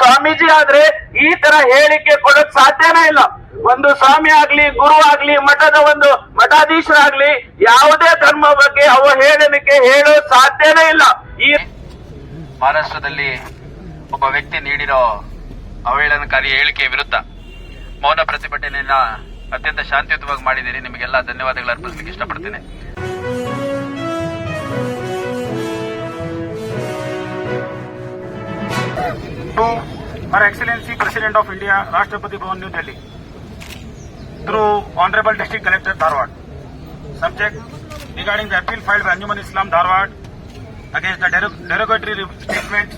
ಸ್ವಾಮೀಜಿ ಆದ್ರೆ ಈ ತರ ಹೇಳಿಕೆ ಕೊಡಕ್ ಸಾಧ್ಯನೇ ಇಲ್ಲ. ಒಂದು ಸ್ವಾಮಿ ಆಗ್ಲಿ, ಗುರು ಆಗ್ಲಿ, ಮಠದ ಒಂದು ಮಠಾಧೀಶರಾಗ್ಲಿ, ಯಾವುದೇ ಧರ್ಮ ಬಗ್ಗೆ ಅವಹೇಳನಕ್ಕೆ ಹೇಳೋ ಸಾಧ್ಯನೇ ಇಲ್ಲ. ಈ ಮಹಾರಾಷ್ಟ್ರದಲ್ಲಿ ಒಬ್ಬ ವ್ಯಕ್ತಿ ನೀಡಿರೋ ಅವಹೇಳನಕಾರಿ ಹೇಳಿಕೆ ವಿರುದ್ಧ ಮೌನ ಪ್ರತಿಭಟನೆಯನ್ನ ಅತ್ಯಂತ ಶಾಂತಿಯುತವಾಗಿ ಮಾಡಿದ್ದೀರಿ. ನಿಮಗೆಲ್ಲ ಧನ್ಯವಾದಗಳು, ಅರ್ಪಿಸಲಿಕ್ಕೆ ಇಷ್ಟಪಡ್ತೇನೆ. To Her Excellency President of India, Rashtrapati Bhavan, New Delhi, through Honorable District Collector Dharwad. Subject regarding the appeal filed by Anjuman Islam Dharwad against the derogatory statements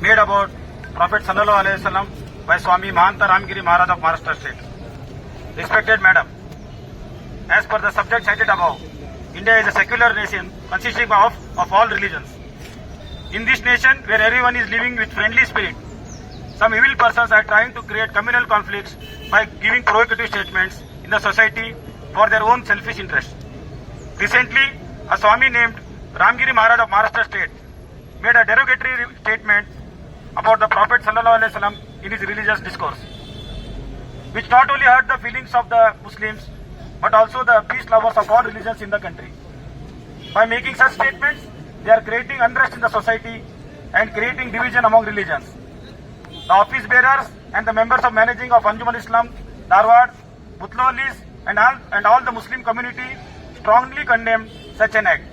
made about Prophet Sallallahu Alaihi Wasallam by Swami Mahanta Ramgiri Maharaj of Maharashtra State. Respected Madam, as per the subject cited above, India is a secular nation consisting of, of all religions. In this nation, where everyone is living with friendly spirit, some evil persons are trying to create communal conflicts by giving provocative statements in the society for their own selfish interest. Recently, a Swami named Ramgiri Maharaj of Maharashtra state made a derogatory statement about the Prophet Wasallam in his religious discourse, which not only hurt the feelings of the Muslims but also the peace lovers of all religions in the country. By making such statements, they are creating unrest in the society and creating division among religions. The office bearers and the members of managing of Anjuman Islam, Darwad, Butlolis and all, and all the Muslim community strongly condemn such an act.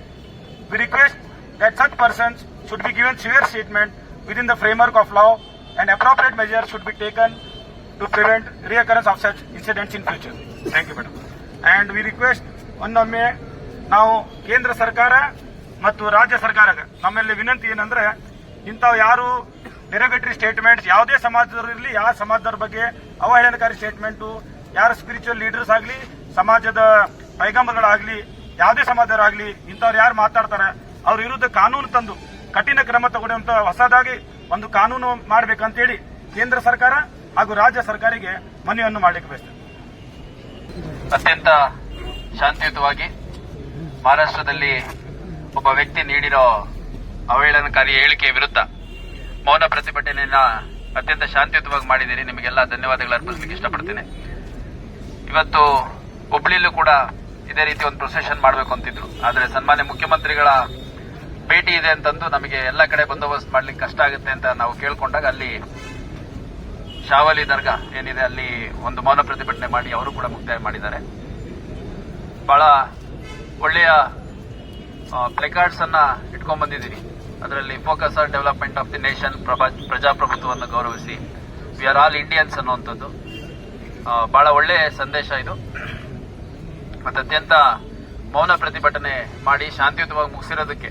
We request that such persons should be given severe treatment within the framework of law and appropriate measures should be taken to prevent reoccurrence of such incidents in future. Thank you, madam. And we request, one now, Kendra Sarkara ಮತ್ತು ರಾಜ್ಯ ಸರ್ಕಾರ ನಮ್ಮಲ್ಲಿ ವಿನಂತಿ ಏನಂದ್ರೆ ಇಂಥವು ಯಾರು derogatory statements ಯಾವುದೇ ಸಮಾಜದವರು ಇರಲಿ, ಯಾವ ಸಮಾಜದವ್ರ ಬಗ್ಗೆ ಅವಹೇಳನಕಾರಿ ಸ್ಟೇಟ್ಮೆಂಟು ಯಾರು ಸ್ಪಿರಿಚುವಲ್ ಲೀಡರ್ಸ್ ಆಗಲಿ, ಸಮಾಜದ ಪೈಗಂಬರ್ಗಳಾಗಲಿ, ಯಾವುದೇ ಸಮಾಜದವರಾಗಲಿ, ಇಂಥವ್ರು ಯಾರು ಮಾತಾಡ್ತಾರೆ, ಅವ್ರ ವಿರುದ್ಧ ಕಾನೂನು ತಂದು ಕಠಿಣ ಕ್ರಮ ತಗೊಳ್ಳುವಂತ ಹೊಸದಾಗಿ ಒಂದು ಕಾನೂನು ಮಾಡ್ಬೇಕಂತೇಳಿ ಕೇಂದ್ರ ಸರ್ಕಾರ ಹಾಗೂ ರಾಜ್ಯ ಸರ್ಕಾರಿಗೆ ಮನವಿಯನ್ನು ಮಾಡಲಿಕ್ಕೆ ಬಯಸ್ತೇನೆ. ಅತ್ಯಂತ ಶಾಂತಿಯುತವಾಗಿ ಮಹಾರಾಷ್ಟ್ರದಲ್ಲಿ ಒಬ್ಬ ವ್ಯಕ್ತಿ ನೀಡಿರೋ ಅವಹೇಳನಕಾರಿ ಹೇಳಿಕೆ ವಿರುದ್ಧ ಮೌನ ಪ್ರತಿಭಟನೆಯನ್ನ ಅತ್ಯಂತ ಶಾಂತಿಯುತವಾಗಿ ಮಾಡಿದ್ದೀರಿ. ನಿಮಗೆಲ್ಲ ಧನ್ಯವಾದಗಳು ಅರ್ಪಿಸಲಿಕ್ಕೆ ಇಷ್ಟಪಡ್ತೇನೆ. ಇವತ್ತು ಹುಬ್ಳಿಯಲ್ಲೂ ಕೂಡ ಇದೇ ರೀತಿ ಒಂದು ಪ್ರೊಸೆಷನ್ ಮಾಡಬೇಕು ಅಂತಿದ್ರು. ಆದರೆ ಸನ್ಮಾನ್ಯ ಮುಖ್ಯಮಂತ್ರಿಗಳ ಭೇಟಿ ಇದೆ ಅಂತಂದು ನಮಗೆ ಎಲ್ಲ ಕಡೆ ಬಂದೋಬಸ್ತ್ ಮಾಡ್ಲಿಕ್ಕೆ ಕಷ್ಟ ಆಗುತ್ತೆ ಅಂತ ನಾವು ಕೇಳ್ಕೊಂಡಾಗ ಅಲ್ಲಿ ಶಾವಲಿ ದರ್ಗಾ ಏನಿದೆ, ಅಲ್ಲಿ ಒಂದು ಮೌನ ಪ್ರತಿಭಟನೆ ಮಾಡಿ ಅವರು ಕೂಡ ಮುಕ್ತಾಯ ಮಾಡಿದ್ದಾರೆ. ಬಹಳ ಒಳ್ಳೆಯ ಪ್ಲೆಕಾರ್ಡ್ಸ್ ಅನ್ನ ಇಟ್ಕೊಂಡ್ ಬಂದಿದ್ದೀನಿ. ಅದರಲ್ಲಿ focus on development of the nation ಪ್ರಜಾಪ್ರಭುತ್ವವನ್ನು ಗೌರವಿಸಿ. ವಿ ಆರ್ ಆಲ್ ಇಂಡಿಯನ್ಸ್ ಅನ್ನುವಂಥದ್ದು. ಬಹಳ ಒಳ್ಳೆ ಸಂದೇಶ ಇದು. ಮತ್ತೆ ಅತ್ಯಂತ ಮೌನ ಪ್ರತಿಭಟನೆ ಮಾಡಿ ಶಾಂತಿಯುತವಾಗಿ ಮುಗಿಸಿರೋದಕ್ಕೆ.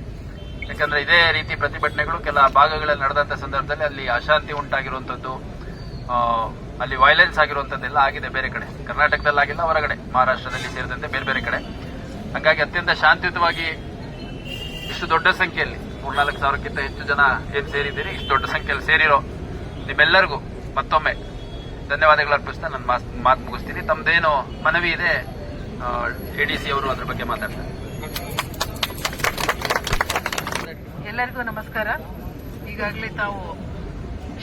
ಯಾಕಂದ್ರೆ ಇದೇ ರೀತಿ ಪ್ರತಿಭಟನೆಗಳು ಕೆಲ ಭಾಗಗಳಲ್ಲಿ ನಡೆದಂತ ಸಂದರ್ಭದಲ್ಲಿ ಅಲ್ಲಿ ಅಶಾಂತಿ ಉಂಟಾಗಿರುವಂಥದ್ದು ಅಲ್ಲಿ ವೈಲೆನ್ಸ್ ಆಗಿರುವಂತದ್ದೆಲ್ಲ ಆಗಿದೆ ಬೇರೆ ಕಡೆ. ಕರ್ನಾಟಕದಲ್ಲಿ ಆಗಿಲ್ಲ ಹೊರಗಡೆ. ಮಹಾರಾಷ್ಟ್ರದಲ್ಲಿ ಸೇರಿದಂತೆ ಬೇರೆ ಬೇರೆ ಕಡೆ. ಹಂಗಾಗಿ ಅತ್ಯಂತ ಶಾಂತಿಯುತವಾಗಿ ಇಷ್ಟು ದೊಡ್ಡ ಸಂಖ್ಯೆಯಲ್ಲಿ, ಮೂರ್ನಾಲ್ಕು ಸಾವಿರಕ್ಕಿಂತ ಹೆಚ್ಚು ಜನ ಏನ್ ಸೇರಿದ್ದೀರಿ, ಇಷ್ಟು ದೊಡ್ಡ ಸಂಖ್ಯೆಯಲ್ಲಿ ಸೇರಿರೋ ನಿಮ್ಮೆಲ್ಲರಿಗೂ ಮತ್ತೊಮ್ಮೆ ಧನ್ಯವಾದಗಳು ಅರ್ಪಿಸ್ತಾ ನನ್ನ ಮಾತು ಮುಗಿಸ್ತೀನಿ. ತಮ್ಮದೇನು ಮನವಿ ಇದೆ ಎಡಿಸಿ ಅವರು ಅದ್ರ ಬಗ್ಗೆ ಮಾತಾಡ್ತಾರೆ. ಎಲ್ಲರಿಗೂ ನಮಸ್ಕಾರ. ಈಗಾಗಲೇ ತಾವು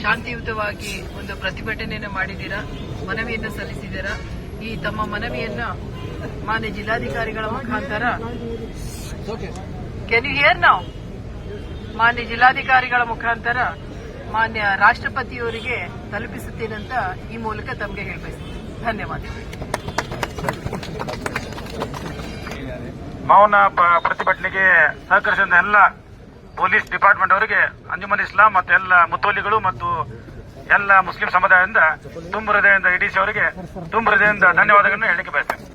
ಶಾಂತಿಯುತವಾಗಿ ಒಂದು ಪ್ರತಿಭಟನೆಯನ್ನು ಮಾಡಿದ್ದೀರಾ, ಮನವಿಯನ್ನು ಸಲ್ಲಿಸಿದ್ದೀರಾ, ಈ ತಮ್ಮ ಮನವಿಯನ್ನು ಮಾನ್ಯ ಜಿಲ್ಲಾಧಿಕಾರಿಗಳ ಮುಖಾಂತರ ಕೆನ್ ಯು ಹಿಯರ್ ನಾವು ಮಾನ್ಯ ಜಿಲ್ಲಾಧಿಕಾರಿಗಳ ಮುಖಾಂತರ ಮಾನ್ಯ ರಾಷ್ಟ್ರಪತಿಯವರಿಗೆ ಅಂತ ಈ ಮೂಲಕ ತಮಗೆ ಹೇಳಬಯಸ್ತೀನಿ. ಧನ್ಯವಾದ ಮೌನ ಪ್ರತಿಭಟನೆಗೆ ಸಹಕರಿಸಿದ ಎಲ್ಲ ಪೊಲೀಸ್ ಡಿಪಾರ್ಟ್ಮೆಂಟ್ ಅವರಿಗೆ ಅಂಜುಮನ್ ಇಸ್ಲಾಂ ಮತ್ತು ಎಲ್ಲ ಮುತ್ತೋಲಿಗಳು ಮತ್ತು ಎಲ್ಲ ಮುಸ್ಲಿಂ ಸಮುದಾಯದಿಂದ ತುಂಬ ಹೃದಯದಿಂದ ಇಡಿಸಿ ಅವರಿಗೆ ತುಂಬ ಹೃದಯದಿಂದ ಧನ್ಯವಾದಗಳನ್ನು ಹೇಳಿಕೆ ಬಯಸ್ತೇನೆ.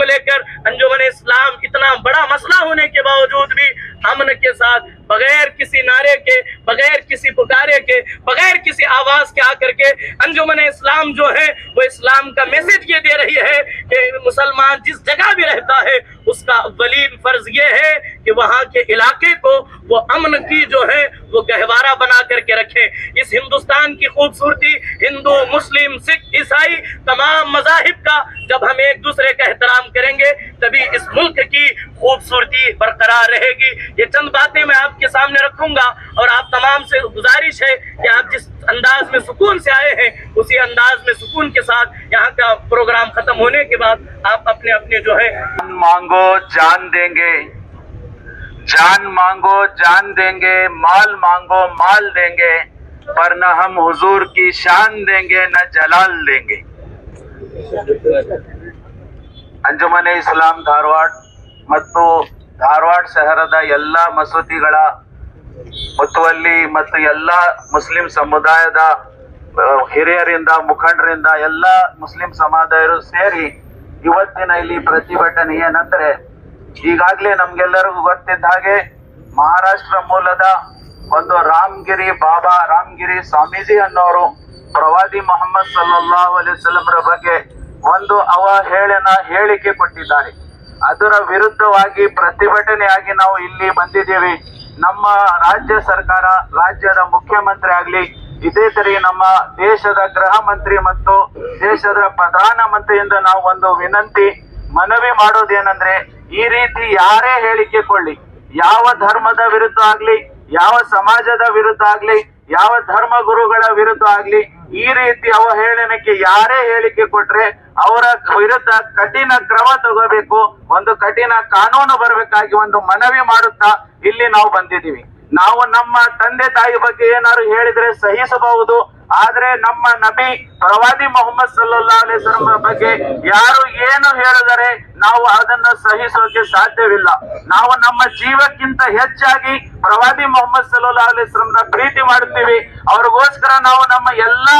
کو لے کر انجمن اسلام اتنا بڑا مسئلہ ہونے کے باوجود بھی امن کے ساتھ بغیر کسی نعرے کے، بغیر کسی پکارے کے، بغیر کسی آواز کے آ کر کے انجمن اسلام جو ہے، وہ اسلام کا میسج یہ دے رہی ہے کہ مسلمان جس جگہ بھی رہتا ہے، اس کا اولین فرض یہ ہے کہ وہاں کے علاقے کو وہ امن کی جو ہے، وہ گہوارہ بنا کر کے رکھیں۔ اس ہندوستان کی خوبصورتی، ہندو، مسلم، سکھ، عیسائی، تمام مذاہب کا جب ہم ایک دوسرے کا احترام کریں گے، تبھی اس ملک کی خوبصورتی برقرار رہے گی۔ یہ چند باتیں میں آپ کے سامنے رکھوں گا اور آپ تمام سے گزارش ہے کہ آپ جس انداز میں سکون سے آئے ہیں، اسی انداز میں سکون کے ساتھ یہاں کا پروگرام ختم ہونے کے بعد آپ اپنے اپنے جو ہے مانگو، جان دیں گے۔ جان مانگو، جان دیں گے۔ مال مانگو، مال دیں گے۔ پر نہ ہم حضور کی شان دیں گے، نہ جلال دیں گے۔ انجمن اسلام دھارواڑ متو ಧಾರವಾಡ ಶಹರದ ಎಲ್ಲ ಮಸೂತಿಗಳ ಮುತುವಲ್ಲಿ ಮತ್ತು ಎಲ್ಲ ಮುಸ್ಲಿಂ ಸಮುದಾಯದ ಹಿರಿಯರಿಂದ, ಮುಖಂಡರಿಂದ ಎಲ್ಲ ಮುಸ್ಲಿಂ ಸಮುದಾಯರು ಸೇರಿ ಇವತ್ತಿನ ಇಲ್ಲಿ ಪ್ರತಿಭಟನೆ ಏನಂದ್ರೆ ಈಗಾಗ್ಲೇ ನಮ್ಗೆಲ್ಲರಿಗೂ ಗೊತ್ತಿದ್ದ ಹಾಗೆ ಮಹಾರಾಷ್ಟ್ರ ಮೂಲದ ಒಂದು ರಾಮ್ಗಿರಿ ಬಾಬಾ ರಾಮ್ಗಿರಿ ಸ್ವಾಮೀಜಿ ಅನ್ನೋರು ಪ್ರವಾದಿ ಮೊಹಮ್ಮದ್ ಸಲ್ಲಲ್ಲಾಹು ಅಲೈಹಿ ವಸಲ್ಲಂರ ಬಗ್ಗೆ ಒಂದು ಅವಹೇಳನ ಹೇಳಿಕೆ ಕೊಟ್ಟಿದ್ದಾರೆ. ಅದರ ವಿರುದ್ಧವಾಗಿ ಪ್ರತಿಭಟನೆಯಾಗಿ ನಾವು ಇಲ್ಲಿ ಬಂದಿದ್ದೇವೆ. ನಮ್ಮ ರಾಜ್ಯ ಸರ್ಕಾರ, ರಾಜ್ಯದ ಮುಖ್ಯಮಂತ್ರಿ ಆಗ್ಲಿ, ಇದೇ ತರಿ ನಮ್ಮ ದೇಶದ ಗೃಹ ಮಂತ್ರಿ ಮತ್ತು ದೇಶದ ಪ್ರಧಾನ ಮಂತ್ರಿಯಿಂದ ನಾವು ಒಂದು ವಿನಂತಿ, ಮನವಿ ಮಾಡೋದೇನಂದ್ರೆ ಈ ರೀತಿ ಯಾರೇ ಹೇಳಿಕೆ ಕೊಳ್ಳಿ ಯಾವ ಧರ್ಮದ ವಿರುದ್ಧ ಆಗ್ಲಿ, ಯಾವ ಸಮಾಜದ ವಿರುದ್ಧ ಆಗ್ಲಿ ಯಾವ ಧರ್ಮ ಗುರುಗಳ ವಿರುದ್ಧ ಆಗ್ಲಿ, ಈ ರೀತಿ ಅವಹೇಳನಕ್ಕೆ ಯಾರೇ ಹೇಳಿಕೆ ಕೊಟ್ರೆ ಅವರ ವಿರುದ್ಧ ಕಠಿಣ ಕ್ರಮ ತಗೋಬೇಕು, ಒಂದು ಕಠಿಣ ಕಾನೂನು ಬರಬೇಕಾಗಿ ಒಂದು ಮನವಿ ಮಾಡುತ್ತಾ ಇಲ್ಲಿ ನಾವು ಬಂದಿದ್ದೀವಿ. ನಾವು ನಮ್ಮ ತಂದೆ ತಾಯಿ ಬಗ್ಗೆ ಏನಾದ್ರು ಹೇಳಿದ್ರೆ ಸಹಿಸಬಹುದು ಆದ್ರೆ ನಮ್ಮ ನಬಿ ಪ್ರವಾದಿ ಮೊಹಮ್ಮದ್ ಸಲ್ಲಾ ಅಲಿಸ್ಲಂ ಬಗ್ಗೆ ಯಾರು ಏನು ಹೇಳಿದರೆ ನಾವು ಅದನ್ನ ಸಹಿಸೋಕೆ ಸಾಧ್ಯವಿಲ್ಲ. ನಾವು ನಮ್ಮ ಜೀವಕ್ಕಿಂತ ಹೆಚ್ಚಾಗಿ ಪ್ರವಾದಿ ಮೊಹಮ್ಮದ್ ಸಲ್ಲಾ ಅಲಿಸ್ಲಂನ ಪ್ರೀತಿ ಮಾಡ್ತೀವಿ ಅವ್ರಿಗೋಸ್ಕರ ನಾವು ನಮ್ಮ ಎಲ್ಲಾ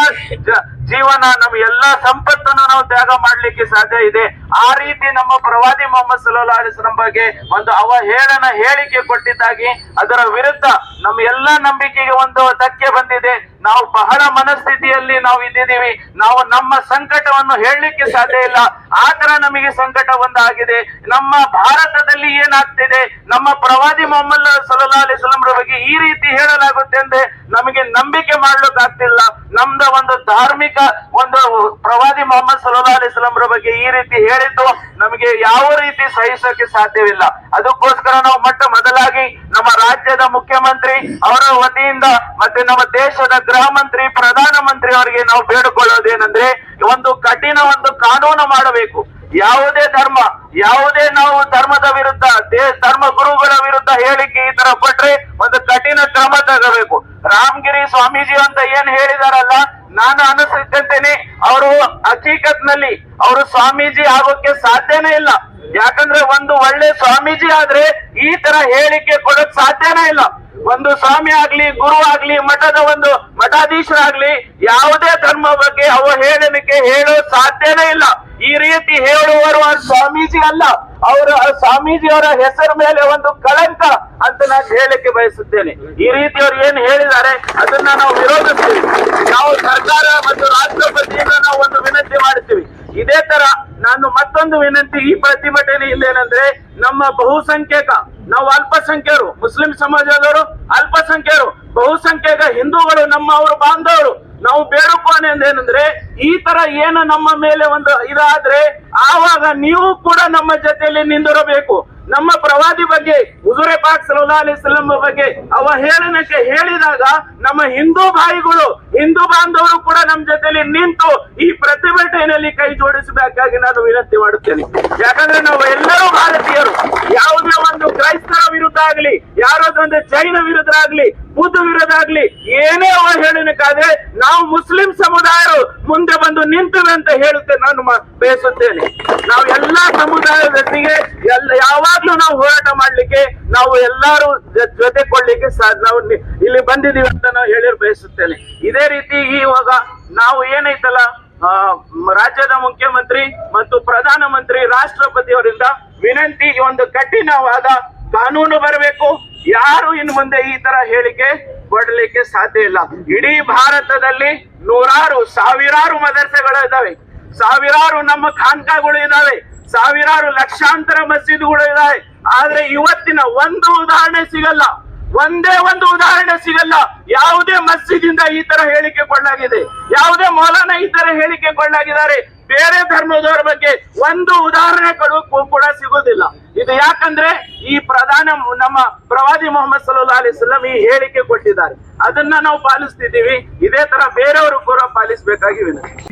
ಜೀವನ, ನಮ್ಮ ಎಲ್ಲಾ ಸಂಪತ್ತನ್ನು ನಾವು ತ್ಯಾಗ ಮಾಡ್ಲಿಕ್ಕೆ ಸಾಧ್ಯ ಇದೆ. ಆ ರೀತಿ ನಮ್ಮ ಪ್ರವಾದಿ ಮೊಹಮ್ಮದ್ ಸಲ್ಲಾ ಅಲಿಸ್ಲಂ ಬಗ್ಗೆ ಒಂದು ಅವಹೇಳನ ಹೇಳಿಕೆ ಕೊಟ್ಟಿದ್ದಾಗಿ ಅದರ ವಿರುದ್ಧ ನಮ್ಮ ಎಲ್ಲಾ ನಂಬಿಕೆಗೆ ಒಂದು ಧಕ್ಕೆ ಬಂದಿದೆ. ನಾವು ಬಹಳ ಮನಸ್ಥಿತಿಯಲ್ಲಿ ನಾವು ಇದ್ದಿದ್ದೀವಿ. ನಾವು ನಮ್ಮ ಸಂಕಟವನ್ನು ಹೇಳಲಿಕ್ಕೆ ಸಾಧ್ಯ ಇಲ್ಲ. ಆತರ ತರ ನಮಗೆ ಸಂಕಟ ಒಂದಾಗಿದೆ. ನಮ್ಮ ಭಾರತದಲ್ಲಿ ಏನಾಗ್ತಿದೆ? ನಮ್ಮ ಪ್ರವಾದಿ ಮೊಹಮ್ಮದ್ ಸಲ್ಲಾ ಅಲಿಸ್ಲಂ ಬಗ್ಗೆ ಈ ರೀತಿ ಹೇಳಲಾಗುತ್ತೆ ಅಂದ್ರೆ ನಮಗೆ ನಂಬಿಕೆ ಮಾಡ್ಲಿಕ್ಕಾಗ್ತಿಲ್ಲ. ನಮ್ದ ಒಂದು ಧಾರ್ಮಿಕ ಒಂದು ಪ್ರವಾದಿ ಮೊಹಮ್ಮದ್ ಸಲ್ಲಾ ಅಲಿಸ್ಲಂ ಬಗ್ಗೆ ಈ ರೀತಿ ಹೇಳಿದ್ದು ನಮಗೆ ಯಾವ ರೀತಿ ಸಹಿಸೋಕೆ ಸಾಧ್ಯವಿಲ್ಲ. ಅದಕ್ಕೋಸ್ಕರ ನಾವು ಮೊಟ್ಟ ಮೊದಲಾಗಿ ನಮ್ಮ ರಾಜ್ಯದ ಮುಖ್ಯಮಂತ್ರಿ ಅವರ ವತಿಯಿಂದ ಮತ್ತೆ ನಮ್ಮ ದೇಶದ ಗೃಹ ಮಂತ್ರಿ, ಪ್ರಧಾನ ಮಂತ್ರಿ ಅವರಿಗೆ ನಾವು ಬೇಡಿಕೊಳ್ಳೋದೇನೆಂದ್ರೆ ಒಂದು ಕಠಿಣ ಒಂದು ಕಾನೂನು ಮಾಡಬೇಕು. ಯಾವುದೇ ಧರ್ಮ, ಯಾವುದೇ ನಾವು ಧರ್ಮದ ವಿರುದ್ಧ ಧರ್ಮ ಗುರುಗಳ ವಿರುದ್ಧ ಹೇಳಿಕೆ ಈ ತರ ಕೊಟ್ರೆ ಒಂದು ಕಠಿಣ ಕ್ರಮ ತಗೋಬೇಕು. ರಾಮಗಿರಿ ಸ್ವಾಮೀಜಿ ಅಂತ ಏನ್ ಹೇಳಿದಾರಲ್ಲ ನಾನು ಅನಿಸುತ್ತೇನೆ ಅವರು ಹಕೀಕತ್ನಲ್ಲಿ ಅವರು ಸ್ವಾಮೀಜಿ ಆಗೋಕೆ ಸಾಧ್ಯನೇ ಇಲ್ಲ. ಯಾಕಂದ್ರೆ ಒಂದು ಒಳ್ಳೆ ಸ್ವಾಮೀಜಿ ಆದ್ರೆ ಈ ತರ ಹೇಳಿಕೆ ಕೊಡಕ್ ಸಾಧ್ಯನೇ ಇಲ್ಲ. ಒಂದು ಸ್ವಾಮಿ ಆಗ್ಲಿ, ಗುರು ಆಗ್ಲಿ, ಮಠದ ಒಂದು ಮಠಾಧೀಶರಾಗ್ಲಿ ಯಾವುದೇ ಧರ್ಮ ಬಗ್ಗೆ ಅವಹೇಳನಕ್ಕೆ ಹೇಳೋ ಸಾಧ್ಯನೇ ಇಲ್ಲ. ಈ ರೀತಿ ಹೇಳುವರು ಸ್ವಾಮೀಜಿ ಅಲ್ಲ. ಅವರ ಸ್ವಾಮೀಜಿಯವರ ಹೆಸರು ಮೇಲೆ ಒಂದು ಕಳಂಕ ಅಂತ ನಾನು ಹೇಳಕ್ಕೆ ಬಯಸುತ್ತೇನೆ. ಈ ರೀತಿ ಅವ್ರು ಏನ್ ಹೇಳಿದ್ದಾರೆ, ಅದನ್ನ ನಾವು ವಿರೋಧಿಸ್ತೀವಿ. ನಾವು ಸರ್ಕಾರ ಮತ್ತು ರಾಷ್ಟ್ರಪತಿಯಿಂದ ನಾವು ಒಂದು ವಿನಂತಿ ಮಾಡುತ್ತೀವಿ ಇದೇ ತರ ನಾನು ಮತ್ತೊಂದು ವಿನಂತಿ ಈ ಪ್ರತಿಭಟನೆಯಲ್ಲಿ ಇಲ್ಲೇನಂದ್ರೆ ನಮ್ಮ ಬಹುಸಂಖ್ಯಾತ, ನಾವು ಅಲ್ಪಸಂಖ್ಯರು ಮುಸ್ಲಿಂ ಸಮಾಜದವರು ಅಲ್ಪಸಂಖ್ಯರು ಬಹುಸಂಖ್ಯಾತ ಹಿಂದೂಗಳು ನಮ್ಮ ಅವರು ಬಾಂಧವರು. ನಾವು ಬೇಡುಕೋಣೆಂದೇನೆಂದ್ರೆ ಈ ತರ ಏನು ನಮ್ಮ ಮೇಲೆ ಒಂದು ಇದಾದ್ರೆ ಆವಾಗ ನೀವು ಕೂಡ ನಮ್ಮ ಜೊತೆಯಲ್ಲಿ ನಿಂದಿರಬೇಕು. ನಮ್ಮ ಪ್ರವಾದಿ ಬಗ್ಗೆ, ಹುಜುರೆ ಪಾಕ್ ಸಲ್ಲಾ ಅಲಿಸ್ಲಂ ಬಗ್ಗೆ ಅವಹೇಳನಕ್ಕೆ ಹೇಳಿದಾಗ ನಮ್ಮ ಹಿಂದೂ ಭಾಯಿಗಳು, ಹಿಂದೂ ಬಾಂಧವರು ಕೂಡ ನಮ್ಮ ಜೊತೆಲಿ ನಿಂತು ಈ ಪ್ರತಿಭಟನೆಯಲ್ಲಿ ಕೈ ಜೋಡಿಸಬೇಕಾಗಿ ನಾನು ವಿನಂತಿ ಮಾಡುತ್ತೇನೆ. ಯಾಕಂದ್ರೆ ನಾವು ಎಲ್ಲರೂ ಭಾರತೀಯರು. ಯಾವುದೇ ಒಂದು ಕ್ರೈಸ್ತರ ವಿರುದ್ಧ ಆಗ್ಲಿ ಒಂದು ಜೈನ ವಿರುದ್ಧ ಆಗ್ಲಿ ಬುದ್ಧ ವಿರೋಧಾಗ್ಲಿ ಏನೇ ಏನೇ ಅವಹೇಳನಕ್ಕಾದ್ರೆ ನಾವು ಮುಸ್ಲಿಂ ಸಮುದಾಯರು ಮುಂದೆ ಬಂದು ನಿಂತೇವೆ ಅಂತ ಹೇಳುತ್ತೆ ನಾನು ಬಯಸುತ್ತೇನೆ. ನಾವು ಎಲ್ಲಾ ಸಮುದಾಯದೊಟ್ಟಿಗೆ ಎಲ್ಲ ಯಾವಾಗ್ಲೂ ನಾವು ಹೋರಾಟ ಮಾಡ್ಲಿಕ್ಕೆ, ನಾವು ಎಲ್ಲಾರು ಜೊತೆ ಕೊಡ್ಲಿಕ್ಕೆ ನಾವು ಇಲ್ಲಿ ಬಂದಿದೀವಿ ಅಂತ ನಾವು ಹೇಳಿರ್ ಬಯಸುತ್ತೇನೆ. ಇದೇ ರೀತಿ ಇವಾಗ ನಾವು ಏನೈತಲ್ಲ ರಾಜ್ಯದ ಮುಖ್ಯಮಂತ್ರಿ ಮತ್ತು ಪ್ರಧಾನಮಂತ್ರಿ ರಾಷ್ಟ್ರಪತಿ ಅವರಿಂದ ವಿನಂತಿ ಒಂದು ಕಠಿಣವಾದ ಕಾನೂನು ಬರಬೇಕು. ಯಾರು ಇನ್ನು ಮುಂದೆ ಈ ತರ ಹೇಳಿಕೆ ಕೊಡ್ಲಿಕ್ಕೆ ಸಾಧ್ಯ ಇಲ್ಲ. ಇಡೀ ಭಾರತದಲ್ಲಿ ನೂರಾರು, ಸಾವಿರಾರು ಮದರ್ಸೆಗಳು ಇದಾವೆ ಸಾವಿರಾರು ನಮ್ಮ ಖಾನ್ಕಾಗಳು ಇದಾವೆ ಸಾವಿರಾರು ಲಕ್ಷಾಂತರ ಮಸೀದಿಗಳು ಇದಾವೆ ಆದ್ರೆ ಇವತ್ತಿನ ಒಂದು ಉದಾಹರಣೆ ಸಿಗಲ್ಲ. ಒಂದೇ ಒಂದು ಉದಾಹರಣೆ ಸಿಗಲ್ಲ. ಯಾವುದೇ ಮಸ್ಜಿದಿಂದ ಈ ತರ ಹೇಳಿಕೆ ಕೊಳ್ಳಾಗಿದೆ ಯಾವುದೇ ಮೌಲಾನ ಈ ತರ ಹೇಳಿಕೆ ಕೊಳ್ಳಾಗಿದ್ದಾರೆ ಬೇರೆ ಧರ್ಮದವರ ಬಗ್ಗೆ ಒಂದು ಉದಾಹರಣೆಗಳು ಕೊಡು ಸಿಗುವುದಿಲ್ಲ ಇದು ಯಾಕಂದ್ರೆ ಈ ಪ್ರಧಾನ ನಮ್ಮ ಪ್ರವಾದಿ ಮೊಹಮ್ಮದ್ ಸಲ್ಲಾ ಅಲಿಸ್ಲಂ ಈ ಹೇಳಿಕೆ ಕೊಟ್ಟಿದ್ದಾರೆ. ಅದನ್ನ ನಾವು ಪಾಲಿಸ್ತಿದ್ದೀವಿ. ಇದೇ ತರ ಬೇರೆಯವರು ಕೂಡ ಪಾಲಿಸಬೇಕಾಗಿ ವಿನಂತಿ.